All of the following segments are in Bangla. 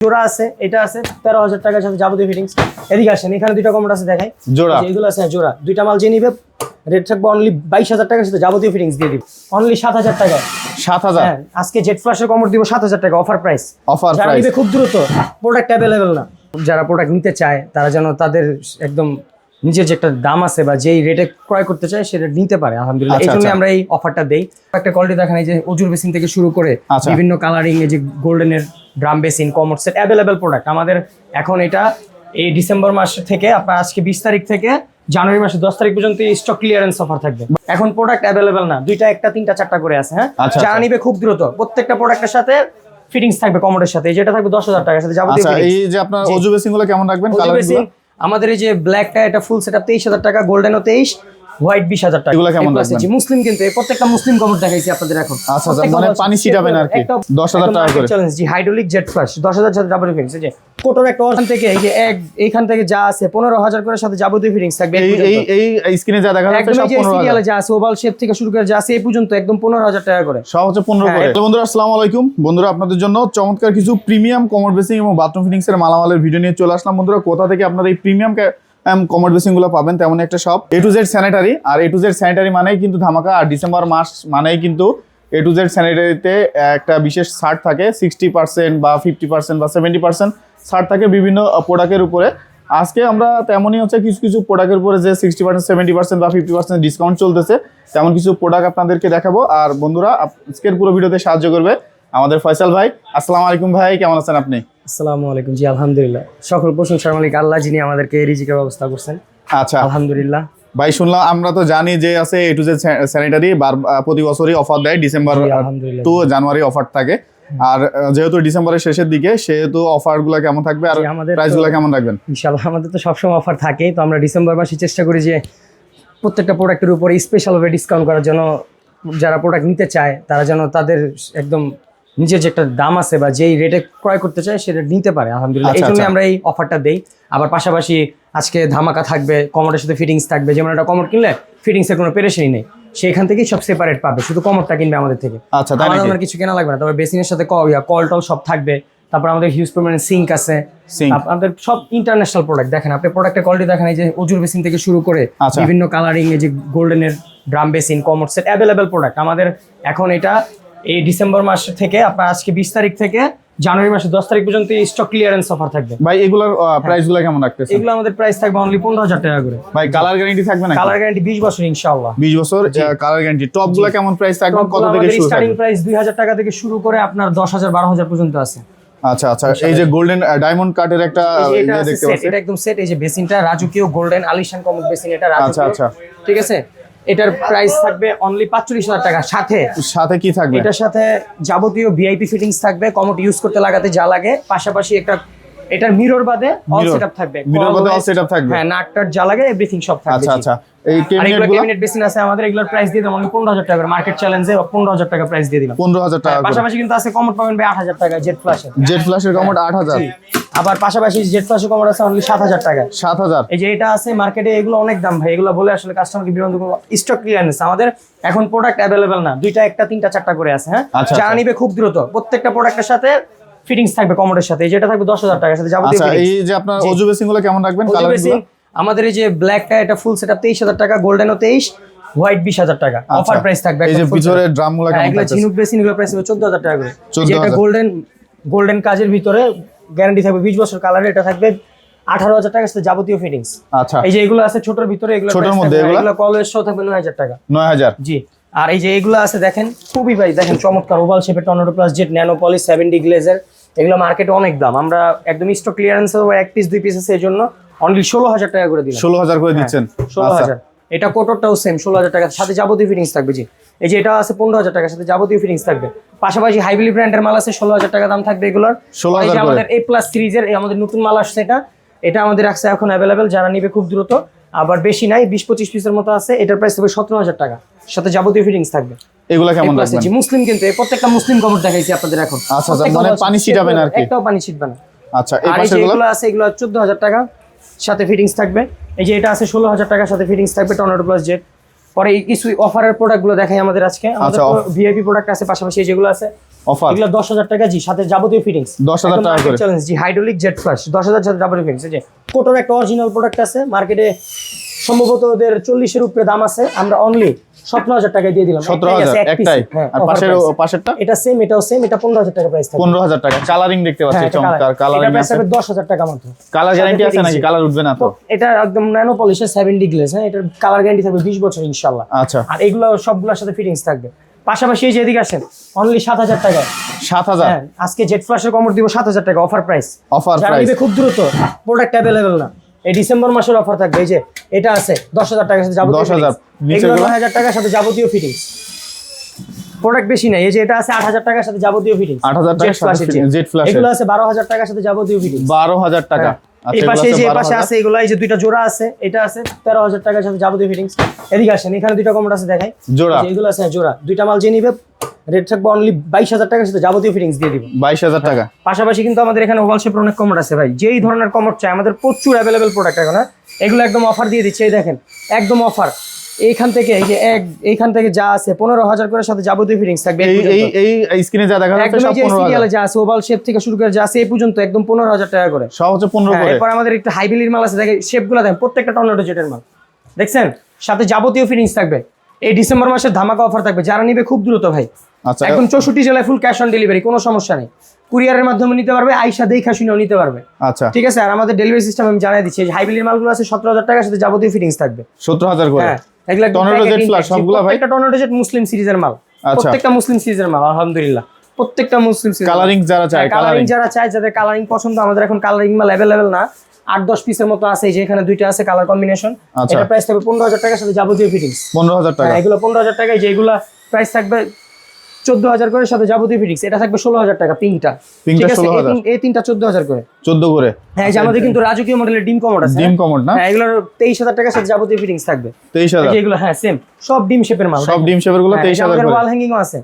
জোড়া আছে এটা আছে তেরো হাজার টাকার সাথে যাবতীয় ফিটিংস এদিকে আসেন এখানে দুইটা কমোড আছে দেখাই। জোড়া। এই এগুলো আছে হ্যাঁ, জোড়া। দুইটা মাল যে নিবে রেট থাকবে অনলি বাইশ হাজার টাকার সাথে যাবতীয় ফিটিংস দিয়ে দিব। অনলি সাত হাজার টাকায়। সাত হাজার? হ্যাঁ আজকে জেট ফ্লাশের কমোড দিব সাত হাজার টাকা অফার প্রাইস অফার যারা নিবে খুব দ্রুত প্রোডাক্ট অ্যাভেলেবেল না। যারা প্রোডাক্ট নিতে চায় তারা যেন তাদের একদম নিজের যে একটা দাম আছে বা যেই রেটে ক্রয় করতে চায় সেটা নিতে পারে আলহামদুলিল্লাহ। এই আচ্ছা, জন্য আচ্ছা। আমরা এই অফারটা দেই। একটা কোয়ালিটি দেখেন এই যে অজুর বেসিন থেকে শুরু করে আচ্ছা। বিভিন্ন কালারিং এই যে গোল্ডেনের drum basin set available product আমাদের এখন এটা এই ডিসেম্বর মাস থেকে আপনার আজকে বিশ তারিখ থেকে জানুয়ারি মাসের দশ তারিখ পর্যন্ত স্টক ক্লিয়ারেন্স অফার থাকবে। এখন প্রোডাক্ট অ্যাভেলেবেল না দুইটা একটা তিনটা চারটা করে আছে হ্যাঁ? আচ্ছা, যারা আচ্ছা। নিবে খুব দ্রুত প্রত্যেকটা প্রোডাক্টের সাথে ফিটিংস থাকবে কমোডের সাথে যেটা থাকবে দশ হাজার টাকার সাথে যাবতীয় আচ্ছা এই যে আপনার অজু বেসিংগুলো কেমন রাখবেন? কালার আমাদের এই যে ব্ল্যাকটা এটা ফুল সেটআপ তেইশ হাজার টাকা গোল্ডেনও তেইশ। হোয়াইট বিশ হাজার টাকা। এগুলো কেমন মুসলিম কিন্তু এই প্রত্যেকটা মুসলিম দেখাইছি আপনাদের এখন। আচ্ছা, আচ্ছা, মানে পানি আর কি। একদম- 10,000 টাকা করে। G hydraulic jet flush fittings যে কোটোর একটা ওখান থেকে এই যে এক এইখান থেকে যা আছে পনেরো হাজার করে সাথে যাবতীয় ফিটিংস থাকবে এই এই পর্যন্ত। এই এই স্ক্রিনে যা দেখা যাচ্ছে সব এই সিরিয়ালে যা আছে ওভাল শেপ থেকে শুরু করে যা আছে এই পর্যন্ত একদম পনেরো হাজার টাকা করে। সব হচ্ছে পনেরো হ্যাঁ, করে। তো বন্ধুরা আসসালামু আলাইকুম। বন্ধুরা আপনাদের জন্য চমৎকার কিছু প্রিমিয়াম কমোড বেসিং এবং বাথরুম ফিটিংস এর মালামালের ভিডিও নিয়ে চলে আসলাম। বন্ধুরা কোথা থেকে আপনারা এই প্রিমিয়াম কমোড বেসিংগুলো পাবেন তেমন একটা shop A to Z sanitary R A to Z sanitary মানেই কিন্তু ধামাকা, আর ডিসেম্বর মাস মানেই কিন্তু এ টু জেড স্যানিটারিতে একটা বিশেষ ছাড় থাকে সিক্সটি পার্সেন্ট বা ফিফটি পার্সেন্ট বা সেভেন্টি পার্সেন্ট ছাড় থাকে বিভিন্ন প্রোডাক্টের উপরে। আজকে আমরা তেমনই হচ্ছে কিছু কিছু প্রোডাক্টের উপরে যে সিক্সটি পার্সেন্ট সেভেন্টি পার্সেন্ট বা ফিফটি পার্সেন্ট ডিসকাউন্ট চলতেছে, তেমন কিছু প্রোডাক্ট আপনাদেরকে দেখাবো। আর বন্ধুরা আজকের পুরো ভিডিওতে সাহায্য করবে আমাদের ফয়সাল ভাই। আসসালামু আলাইকুম ভাই, কেমন আছেন আপনি? আসসালামু আলাইকুম। জি আলহামদুলিল্লাহ। সকল প্রশংসার মালিক আল্লাহ যিনি আমাদেরকে এই রিজিকের ব্যবস্থা করছেন। আচ্ছা। আলহামদুলিল্লাহ। ভাই শুনলাম আমরা তো জানি যে আছে এ টু জেড স্যানিটারি বার প্রতি বছরই অফার দেয়। ডিসেম্বর টু জানুয়ারি অফার থাকে। আর যেহেতু ডিসেম্বরের শেষের দিকে সেহেতু অফারগুলো কেমন থাকবে? আর জি, আমাদের তো- প্রাইসগুলো কেমন রাখবেন? ইনশাআল্লাহ আমাদের তো সবসময় অফার থাকে তো আমরা ডিসেম্বর মাসে চেষ্টা করি যে প্রত্যেকটা প্রোডাক্টের উপরে স্পেশালভাবে ডিসকাউন্ট করার জন্য যারা প্রোডাক্ট নিতে চায় তারা যেন তাদের একদম নিজের যে একটা দাম আছে বা যেই রেটে ক্রয় করতে চায় সেটা নিতে পারে আলহামদুলিল্লাহ। এই আচ্ছা, জন্য আচ্ছা। আমরা এই অফারটা দেই। আবার পাশাপাশি আজকে ধামাকা থাকবে কমোডের সাথে ফিটিংস থাকবে। যেমন একটা কমোড কিনলে ফিটিংসের কোনো পেরেশানি নেই। সেখান থেকেই সব সেপারেট পাবে শুধু কমোডটা কিনবে আমাদের থেকে। আচ্ছা আমার কিছু কেনা লাগবে না। তবে বেসিনের সাথে কল টল সব থাকবে। তারপর আমাদের হিউজ পরিমাণে সিঙ্ক আছে। Sink। আপ- আমাদের সব ইন্টারন্যাশনাল প্রোডাক্ট দেখেন আপনি প্রোডাক্টের কোয়ালিটি দেখেন এই যে অজুর বেসিন থেকে শুরু করে আচ্ছা। বিভিন্ন কালারিং এই যে গোল্ডেনের drum basin commode set available product আমাদের এখন এটা এই ডিসেম্বর মাস থেকে আপনার আজকে বিশ তারিখ থেকে জানুয়ারি মাসের দশ তারিখ পর্যন্ত স্টক ক্লিয়ারেন্স অফার থাকবে। ভাই এগুলোর প্রাইসগুলো কেমন রাখতেছেন এগুলো আমাদের প্রাইস থাকবে অনলি পনেরো হাজার টাকা করে। ভাই কালার গ্যারান্টি থাকবে না কালার গ্যারান্টি বিশ বছর ইনশাআল্লাহ। বিশ বছর কালার গ্যারান্টি টপগুলো কেমন প্রাইস থাকবে? কত থেকে শুরু স্টার্টিং প্রাইস দুই হাজার টাকা থেকে শুরু করে আপনার দশ হাজার বারো হাজার পর্যন্ত আছে। আচ্ছা আচ্ছা এই যে গোল্ডেন ডায়মন্ড কাটের একটা ইয়ে দেখতে পাচ্ছি। এটা একদম সেট এই যে বেসিনটা রাজুকিও গোল্ডেন আলিশান কমক বেসিন এটা আচ্ছা, আচ্ছা। ঠিক আছে? এটার প্রাইস থাকবে অনলি পাঁচচল্লিশ হাজার টাকা। সাথে সাথে কি থাকবে? এটার সাথে যাবতীয় ভিআইপি ফিটিংস থাকবে কমোট ইউজ করতে লাগাতে যা লাগে। পাশাপাশি একটা এটার মিরর বাদে অল। সেটআপ থাকবে। Mirror বাদে Always- setup থাকবে? হ্যাঁ নাটটার যা লাগে এভরিথিং সব থাকবে আচ্ছা আচ্ছা। এই ক্যাবিনেটগুলো? ক্যাবিনেট বেসিন আছে আমাদের এগুলোর প্রাইস দিয়ে দিলাম পনেরো হাজার টাকা মার্কেট চ্যালেঞ্জে পনেরো হাজার টাকা প্রাইস দিয়ে দিলাম। পনেরো হাজার টাকা পাশাপাশি কিন্তু আছে কমোড পাবেন ভাই আট হাজার টাকা জেড ফ্ল্যাশের জেড ফ্ল্যাশের কমোড আট হাজার। আবার পাশাপাশি জেড ফ্ল্যাশের কমোড আছে অনলি সাত হাজার টাকা। সাত হাজার। এই যে এটা আছে মার্কেটে এগুলো অনেক দাম ভাই। এগুলো বলে আসলে কাস্টমারকে বিরোধ স্টক ক্লিয়ারেন্স আমাদের এখন প্রোডাক্ট অ্যাভেলেবেল না। দুইটা একটা তিনটা চারটা করে আছে হ্যাঁ? আচ্ছা, যারা আচ্ছা। নিবে খুব দ্রুত। প্রত্যেকটা প্রোডাক্টের সাথে ফিটিংস থাকবে কমোডের সাথে এই যেটা থাকবে দশ হাজার টাকার সাথে যাবতীয় আচ্ছা এই যে আপনার জি। অজু বেসিংগুলো কেমন রাখবেন? কালার আমাদের এই যে ব্ল্যাকটা এটা ফুল সেটআপ তেইশ হাজার টাকা গোল্ডেনও তেইশ হোয়াইট বিশ হাজার টাকা। অফার প্রাইস থাকবে আচ্ছা। এই যে ভিতরে setup। ড্রামগুলো হ্যাঁ, কেমন থাকতেছে? ঝিনুক বেসিন এগুলো প্রাইস হবে চোদ্দ হাজার টাকা করে। 14,000 যেটা গোল্ডেন গোল্ডেন কাজের ভিতরে গ্যারান্টি থাকবে বিশ বছর কালারে এটা থাকবে আঠারো হাজার টাকার সাথে যাবতীয় ফিটিংস আচ্ছা। এই যে এগুলো আছে ছোটর ভিতরে এগুলো ছোটর মধ্যে এগুলো? কলেজ শো থাকবে নয় হাজার টাকা। নয় হাজার। জি। আর এই যে এগুলো আছে দেখেন খুবই ভাই দেখেন চমৎকার ওভাল শেপের tornado plus jet nano polish seventy গ্লেজের এগুলো মার্কেটে অনেক দাম। আমরা একদম স্টক ক্লিয়ারেন্স এক পিস দুই পিস আছে এই জন্য অনলি ষোলো হাজার টাকা করে দিলাম। ষোলো হাজার করে দিচ্ছেন? ষোলো আচ্ছা। হাজার। এটা কোটরটাও সেম ষোলো হাজার টাকার সাথে যাবতীয় ফিটিংস থাকবে জি। এই যে এটা আছে পনেরো হাজার টাকার সাথে যাবতীয় ফিটিংস থাকবে। পাশাপাশি হাইবিলি ব্র্যান্ডের মাল আছে ষোলো হাজার টাকা দাম থাকবে এগুলোর। 16,000 এই যে করে। আমাদের এ প্লাস সিরিজের আমাদের নতুন মাল আসছে এটা। এটা আমাদের আছে এখন অ্যাভেলেবেল যারা নিবে খুব দ্রুত। আবার বেশি নাই বিশ পঁচিশ পিসের মতো আছে এটার প্রাইস হবে সতেরো হাজার টাকা। সাথে যাবতীয় ফিটিংস থাকবে। এগুলা কেমন রাখবেন? জি, মুসলিম কিন্তু এই প্রত্যেকটা মুসলিম কভার দেখাইছি আপনাদের এখন। আচ্ছা, আচ্ছা, মানে পানি ছিটাবেন আর কি। একটাও পানি ছিটবে না। আচ্ছা এই পাশে এগুলো আছে এগুলো চোদ্দ হাজার টাকা সাথে ফিটিংস থাকবে। এই যে এটা আছে ষোলো হাজার টাকার সাথে ফিটিংস থাকবে টর্নেডো প্লাস জেট পরে এই কিছু অফারের প্রোডাক্টগুলো দেখাই আমাদের আজকে। আমাদের আচ্ছা, ভিআইপি প্রোডাক্ট আছে পাশাপাশি এই যেগুলো আছে অফার এগুলো দশ হাজার টাকা জি সাথে যাবতীয় ফিটিংস 10,000 টাকা করে। Challenge G hydraulic jet flush দশ হাজার সাথে যাবতীয় ফিটিংস কোটোর একটা অরিজিনাল প্রোডাক্ট আছে মার্কেটে সম্ভবত ওদের চল্লিশের উপরে দাম আছে আমরা অনলি সতেরো হাজার টাকায় দিয়ে দিলাম। সতেরো একটাই। হ্যাঁ, আর পাশের পাশেরটা? এটা সেম এটাও সেম এটা পনেরো হাজার টাকা প্রাইস পনেরো হাজার টাকা কালারিং দেখতে পাচ্ছি হ্যাঁ, চমৎকার। কালারিং এটা price আছে। থাকবে দশ হাজার টাকা মাত্র। কালার গ্যারান্টি আছে নাকি? কালার উঠবে না তো? এটা একদম ন্যানো পলিশের সেভেন্টি গ্লেস হ্যাঁ এটার কালার গ্যারান্টি থাকবে বিশ বছর ইনশাল্লাহ আচ্ছা। আর এগুলো সবগুলোর সাথে ফিটিংস থাকবে। পাশাপাশি এই যে এদিকে আসেন অনলি সাত হাজার টাকায়। সাত হাজার? হ্যাঁ আজকে জেট ফ্লাশের কমর দিব সাত হাজার টাকা অফার প্রাইস অফার প্রাইস খুব দ্রুত প্রোডাক্ট অ্যাভেলেবেল না। এই ডিসেম্বর মাসের অফার থাকবে এই যে এটা আছে দশ হাজার টাকার সাথে যাবতীয় 10,000 fittings। নিচে এগুলো গুলো? নয় হাজার টাকার সাথে যাবতীয় ফিটিংস প্রোডাক্ট বেশি নাই এই যে এটা আছে আট হাজার টাকার সাথে যাবতীয় ফিটিংস 8,000 টাকার সাথে Flash এর। এগুলো আছে বারো হাজার টাকার সাথে যাবতীয় ফিটিংস বারো হাজার টাকা। হ্যাঁ। এই আচ্ছা, পাশে এই যে এই আছে পাশে আছে এগুলো এই যে দুইটা জোড়া আছে এটা আছে তেরো হাজার টাকার সাথে যাবতীয় ফিটিংস এদিকে আসেন এখানে দুইটা কমোড আছে দেখাই। জোড়া। এগুলো আছে হ্যাঁ, জোড়া। দুইটা মাল যে নিবে রেট থাকবে অনলি বাইশ হাজার টাকার সাথে যাবতীয় ফিটিংস দিয়ে দিব। বাইশ হাজার টাকা। পাশাপাশি কিন্তু আমাদের এখানে ওভাল শেপের অনেক কমোড আছে ভাই। যেই ধরনের কমোড চাই আমাদের প্রচুর অ্যাভেলেবেল প্রোডাক্ট এখন? এগুলো একদম অফার দিয়ে দিচ্ছে এই দেখেন একদম অফার এইখান থেকে এই যে এক এইখান থেকে যা আছে পনেরো হাজার করে সাথে যাবতীয় ফিটিংস থাকবে এই এই এই স্ক্রিনে যা দেখা যাচ্ছে সব পনেরো হাজার। যা আছে ওভাল শেপ থেকে শুরু করে যা আছে এই পর্যন্ত একদম পনেরো হাজার টাকা করে। হচ্ছে পনেরো হ্যাঁ, করে। এরপর আমাদের একটু হাইবিলির মাল আছে দেখে শেপগুলো দেখেন প্রত্যেকটা টর্নেডো জেটের মাল। দেখছেন? সাথে যাবতীয় ফিটিংস থাকবে। এই ডিসেম্বর মাসের ধামাকা অফার থাকবে। যারা নিবে খুব দ্রুত ভাই। আচ্ছা একদম চৌষট্টি জেলায় ফুল ক্যাশ অন ডেলিভারি কোনো সমস্যা নেই। কুরিয়ারের মাধ্যমে নিতে পারবে আইসা দেখা শুনেও নিতে পারবে। আচ্ছা। ঠিক আছে? আর আমাদের ডেলিভারি সিস্টেম আমি জানাই দিচ্ছি হাইবিলির মালগুলো আছে সতেরো হাজার টাকার সাথে যাবতীয় ফিটিংস থাকবে। সত্তর হাজার করে? হ্যাঁ। এগুলো। সবগুলা ভাই? টর্নেডো জেট মুসলিম সিরিজের মাল আচ্ছা। প্রত্যেকটা মুসলিম সিরিজের মাল আলহামদুলিল্লাহ প্রত্যেকটা মুসলিম সিরিজ কালারিং যারা চায় কালারিং কালারিং যারা চায় যাদের কালারিং পছন্দ আমাদের এখন কালারিং মাল অ্যাভেলেবেল না আট দশ পিসের মতো আছে এই যে এখানে দুইটা আছে কালার কম্বিনেশন আচ্ছা। এটা প্রাইস থাকবে পনেরো হাজার টাকার সাথে যাবতীয় ফিটিংস পনেরো হাজার টাকা হ্যাঁ এগুলো পনেরো হাজার টাকায় যেগুলো প্রাইস থাকবে চোদ্দ হাজার করে সাথে যাবতীয় ফিটিংস। এটা থাকবে ষোলো হাজার টাকা পিঙ্কটা পিঙ্কটা আছে? 16,000 এই তিনটা চোদ্দ হাজার করে। চোদ্দ করে। হ্যাঁ আমাদের কিন্তু রাজকীয় মডেলের ডিম কমোড আছে। ডিম কমোড না? হ্যাঁ এগুলোর তেইশ হাজার টাকার সাথে যাবতীয় ফিটিংস থাকবে। তেইশ হাজার। এগুলো হ্যাঁ সেম সব ডিম শেপের মাল সব ডিম শেপেরগুলো তেইশ হাজার ওয়াল হ্যাঙ্গিংও আছে।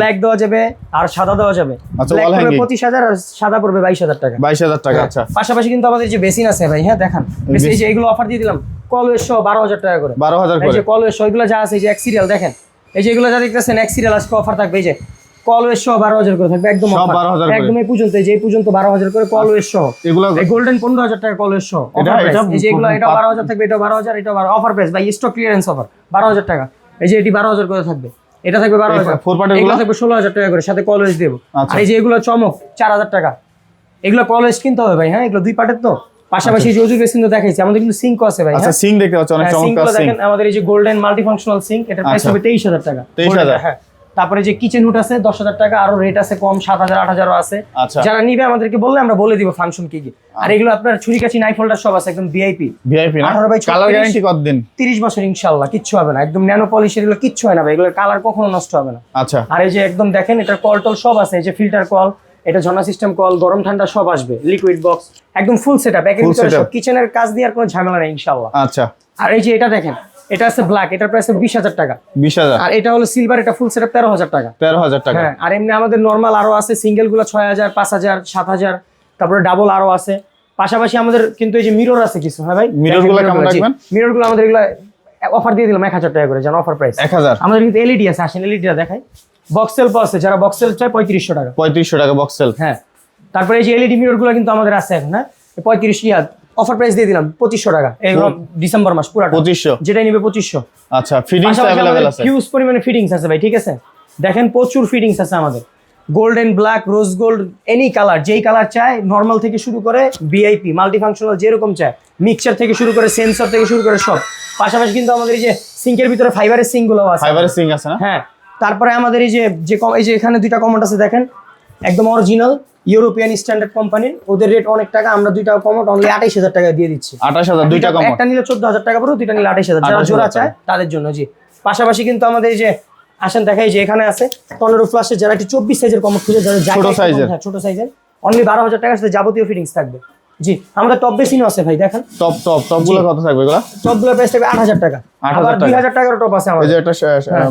ব্ল্যাক দেওয়া যাবে আর সাদা দেওয়া যাবে। আচ্ছা। পঁচিশ হাজার আর সাদা পড়বে বাইশ হাজার টাকা। বাইশ হাজার টাকা হ্যাঁ। আচ্ছা। পাশাপাশি কিন্তু আমাদের যে বেসিন আছে ভাই হ্যাঁ দেখান। এই যে এগুলো অফার দিয়ে দিলাম কলওয়েজ সহ বারো হাজার টাকা করে। বারো হাজার করে। যে সহ এগুলো যা আছে যে এক সিরিয়াল দেখেন। এই যে এগুলো যা দেখতেছেন এক সিরিয়াল আজকে অফার থাকবে এই যে কলওয়েজ সহ বারো হাজার করে থাকবে একদম সব 12,000 করে। একদম এই পর্যন্ত এই যে পর্যন্ত বারো হাজার করে কলওয়েজ সহ। এগুলো এই গোল্ডেন পনেরো হাজার টাকা কলেজ সহ। এটা- এটা বারো হাজার থাকবে এটা বারো হাজার এটা বারো অফার প্রাইস বা স্টক ক্লিয়ারেন্স অফার বারো হাজার টাকা। এই যে এটি বারো হাজার করে থাকবে। এটা থাকবে বারো হাজার। এগুলো? থাকবে ষোলো হাজার টাকা করে সাথে কলেজ দেবো। আচ্ছা। এই যে এগুলো চমক চার হাজার টাকা। এগুলো কলেজ কিনতে হবে ভাই হ্যাঁ? এগুলো দুই পার্টের তো। পাশাপাশি যে অজু বেসিন তো দেখাইছি আমাদের কিন্তু সিঙ্ক আছে ভাই আচ্ছা হ্যাঁ? সিং দেখতে পাচ্ছি অনেক হ্যাঁ, চমৎকার সিঙ্কগুলো সিং দেখেন আমাদের এই যে গোল্ডেন মাল্টিফাংশনাল সিঙ্ক এটার প্রাইস আচ্ছা। হবে তেইশ হাজার টাকা। 23,000 হ্যাঁ তারপরে যে কিচেন হুড আছে দশ হাজার টাকা আরও রেট আছে কম সাত হাজার আট হাজারও আছে। আচ্ছা। যারা নিবে আমাদেরকে বললে আমরা বলে দিব ফাংশন কি কি। আর এগুলো আপনার ছুরি কাছি নাইফ হোল্ডার সব আছে একদম ভিআইপি ভিআইপি না? 18 by 36 কালার গ্যারান্টি কতদিন? তিরিশ বছর ইনশাল্লাহ কিচ্ছু হবে না একদম ন্যানো পলিশের এগুলো কিচ্ছু হয় না ভাই এগুলোর কালার কখনো নষ্ট হবে না। আচ্ছা। আর এই যে একদম দেখেন এটা কল টল সব আছে এই যে ফিল্টার কল এটা ঝর্ণা সিস্টেম কল গরম ঠান্ডা সব আসবে। লিকুইড বক্স একদম ফুল সেট আপ একের ভিতরে সব কিচেনের কাজ দিয়ে আর কোনো ঝামেলা নেই ইনশাল্লাহ আচ্ছা। আর এই যে এটা দেখেন এটা আছে ব্ল্যাক এটার প্রাইস বিশ হাজার টাকা। বিশ হাজার। আর এটা হলো সিলভার এটা ফুল সেট আপ তেরো হাজার টাকা। তেরো হাজার টাকা। হ্যাঁ আর এমনি আমাদের নর্মাল আরও আছে সিঙ্গেলগুলো ছয় হাজার পাঁচ হাজার সাত হাজার তারপরে ডাবল আরও আছে। পাশাপাশি আমাদের কিন্তু এই যে মিরর আছে কিছু হ্যাঁ ভাই? Mirror গুলো কেমন রাখবেন? মিররগুলো আমাদের এগুলো অফার দিয়ে দিলাম এক হাজার টাকা করে যেন অফার প্রাইস এক হাজার। আমাদের কিন্তু এলইডি আছে আসেন এলইডিটা দেখাই। বক্সেল আছে যারা বক্সেল চায় পঁয়ত্রিশশো টাকা। পঁয়ত্রিশশো টাকা বক্সেল হ্যাঁ তারপরে এই যে এলইডি মিররগুলো কিন্তু আমাদের আছে এখন হ্যাঁ? পঁয়ত্রিশ ইয়া অফার প্রাইস দিয়ে দিলাম পঁচিশশো টাকা। ডিসেম্বর মাস পুরাটা। পঁচিশশো। যেটাই নিবে পঁচিশশো। আচ্ছা ফিটিংস আছে। হিউজ পরিমাণে ফিটিংস আছে ভাই ঠিক আছে? দেখেন প্রচুর ফিটিংস আছে আমাদের। Golden black rose gold any colour যেই কালার চায় নর্মাল থেকে শুরু করে ভিআইপি মাল্টিফাংশনাল যেরকম চায় মিক্সচার থেকে শুরু করে সেন্সর থেকে শুরু করে সব। পাশাপাশি কিন্তু আমাদের এই যে সিঙ্কের ভিতরে ফাইবারের সিঙ্কগুলো আছে। ফাইবারের সিং আছে না? হ্যাঁ তারপরে আমাদের এই যে যে এই যে এখানে দুইটা কমোড আছে দেখেন। একদম অরিজিনাল ইউরোপিয়ান স্ট্যান্ডার্ড কোম্পানির ওদের রেট অনেক টাকা আমরা দুইটা কমোড অনলি আঠাইশ হাজার টাকা দিয়ে দিচ্ছি। আঠাশ হাজার দুইটা কম একটা নিলে চোদ্দ হাজার টাকা পড়বে দুইটা নিলে আঠাইশ হাজার। যারা জোড়া চায় তাদের জন্য জি। পাশাপাশি কিন্তু আমাদের এই যে আসেন দেখাই যে এখানে আছে পনেরো ফ্লাশের যারা একটু চব্বিশ সাইজের কমর খুঁজে যারা ছোট এর। হ্যাঁ ছোট সাইজের অনলি বারো হাজার টাকার সাথে যাবতীয় ফিটিংস থাকবে। জি আমাদের টপ বেসিনও আছে ভাই দেখেন। টপ টপ টপগুলো কত থাকবে এগুলো? টপগুলোর প্রাইস থাকবে আট হাজার টাকা। 8,000 টাকা। হাজার টাকার টপ আছে এই যে একটা হ্যাঁ।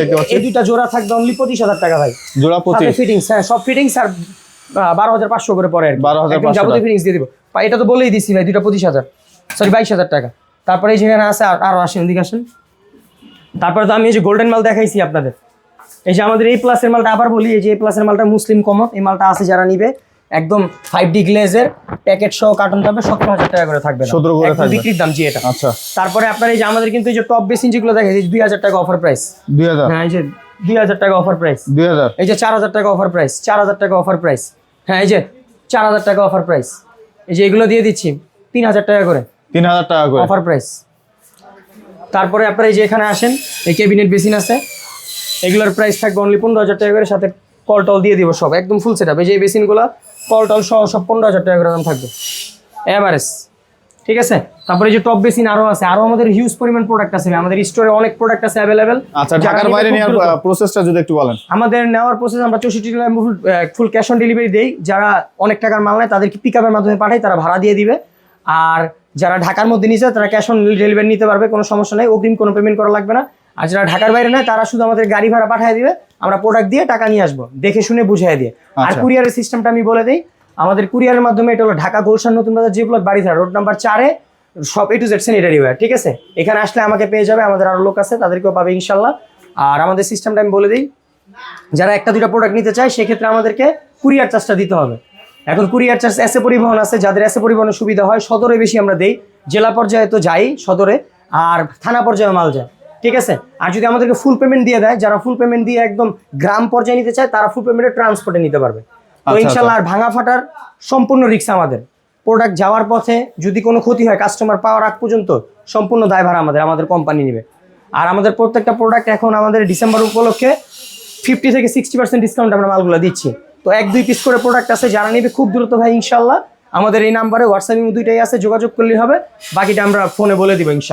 দেখতে পাচ্ছি। এই দুইটা জোড়া থাকবে অনলি পঁচিশ হাজার টাকা ভাই। জোড়া সাথে ফিটিংস হ্যাঁ সব ফিটিংস আর বারো হাজার পাঁচশো করে পরে আর কি। 12,500 একদম যাবতীয় ফিটিংস দিয়ে দিব। এটা তো বলেই দিছি ভাই পঁচিশ হাজার। সরি বাইশ হাজার টাকা। তারপরে এই যেখানে আছে আর- আরও আসেন এদিকে আসেন। তারপরে তো আমি এই যে গোল্ডেন মাল দেখাইছি আপনাদের। এই যে আমাদের এই প্লাসের মালটা আবার বলি এই যে এই প্লাসের মালটা মুসলিম কমন এই মালটা আছে যারা নিবে একদম ফাইভ ডি গ্লেজের প্যাকেট সহ কার্টন পাবে সতেরো হাজার টাকা করে থাকবে 17 করে থাকবে। বিক্রির দাম জি এটা। আচ্ছা। তারপরে আপনার এই যে আমাদের কিন্তু এই যে টপ বেসিন যেগুলো দেখে দুই হাজার টাকা অফার প্রাইস দুই হাজার। হ্যাঁ এই যে দুই হাজার টাকা অফার প্রাইস দুই হাজার। এই যে চার হাজার টাকা অফার প্রাইস চার হাজার টাকা অফার প্রাইস হ্যাঁ এই যে চার হাজার টাকা অফার প্রাইস এই যে এগুলো দিয়ে দিচ্ছি তিন হাজার টাকা করে। তিন হাজার টাকা করে। অফার প্রাইস তারপরে আপনারা এই যে এখানে আসেন এই ক্যাবিনেট বেসিন আছে। এগুলোর প্রাইস থাকবে অনলি পনেরো হাজার টাকা করে সাথে কল টল দিয়ে দিব সব একদম ফুল সেট আপ এই যে বেসিনগুলো কল টল সহ সব পনেরো হাজার টাকা করে দাম থাকবে। এভারেজ ঠিক আছে? তারপরে যে টপ বেসিন আরও আছে আরও আমাদের হিউজ পরিমাণ প্রোডাক্ট আছে আমাদের স্টোরে অনেক প্রোডাক্ট আছে অ্যাভেলেবেল আচ্ছা ঢাকার বাইরে নেওয়ার প্রসেসটা যদি একটু বলেন। আমাদের নেওয়ার প্রসেস আমরা চৌষট্টি টাকা full full cash on delivery দেই। যারা অনেক টাকার মাল নেয় তাদেরকে পিক আপের মাধ্যমে পাঠাই তারা ভাড়া দিয়ে দিবে। আর যারা ঢাকার মধ্যে নিচ্ছে তারা ক্যাশ অন ডেলিভারি নিতে পারবে কোনো সমস্যা নেই। অগ্রিম কোনো পেমেন্ট করা লাগবে না। আর যারা ঢাকার বাইরে নেয় তারা শুধু আমাদের গাড়ি ভাড়া পাঠিয়ে দিবে। আমরা প্রোডাক্ট দিয়ে টাকা নিয়ে আসব। দেখে শুনে বুঝিয়ে দিয়ে। আর আচ্ছা। কুরিয়ারের সিস্টেমটা আমি বলে দিই আমাদের কুরিয়ারের মাধ্যমে এটা হলো ঢাকা গোলশান নতুন বাজার যে ব্লক বাড়ি রোড নাম্বার চারে সব A to Z sanitary ware ঠিক আছে? এখানে আসলে আমাকে পেয়ে যাবে আমাদের আরও লোক আছে তাদেরকেও পাবে ইনশাল্লাহ। আর আমাদের সিস্টেমটা আমি বলে দিই যারা একটা দুটো প্রোডাক্ট নিতে চায় সেক্ষেত্রে আমাদেরকে কুরিয়ার চার্জটা দিতে হবে। এখন কুরিয়ার চার্জ এসে পরিবহন আছে যাদের এসে পরিবহনের সুবিধা হয় সদরে বেশি আমরা দেই। জেলা পর্যায়ে তো যাই সদরে আর থানা পর্যায়ে মাল যায়। ঠিক আছে? আর যদি আমাদেরকে ফুল পেমেন্ট দিয়ে দেয় যারা ফুল পেমেন্ট দিয়ে একদম গ্রাম পর্যায়ে নিতে চায় তারা ফুল পেমেন্টে ট্রান্সপোর্টে নিতে পারবে। তো আচ্ছা, ইনশাল্লাহ আর ভাঙা ফাটার সম্পূর্ণ রিক্স আমাদের। প্রোডাক্ট যাওয়ার পথে যদি কোনো ক্ষতি হয় কাস্টমার পাওয়ার আগ পর্যন্ত সম্পূর্ণ দায়ভার আমাদের আমাদের কোম্পানি নেবে। আর আমাদের প্রত্যেকটা প্রোডাক্ট এখন আমাদের ডিসেম্বর উপলক্ষে ফিফটি থেকে সিক্সটি পার্সেন্ট ডিসকাউন্ট আমরা মালগুলো দিচ্ছি। তো এক দুই পিস করে প্রোডাক্ট আছে যারা নেবে খুব দ্রুত ভাই ইনশাল্লাহ। আমাদের এই নাম্বারে হোয়াটসঅ্যাপ দুইটাই আছে যোগাযোগ করলেই হবে। বাকিটা আমরা ফোনে বলে দিব ইনশাল্লাহ।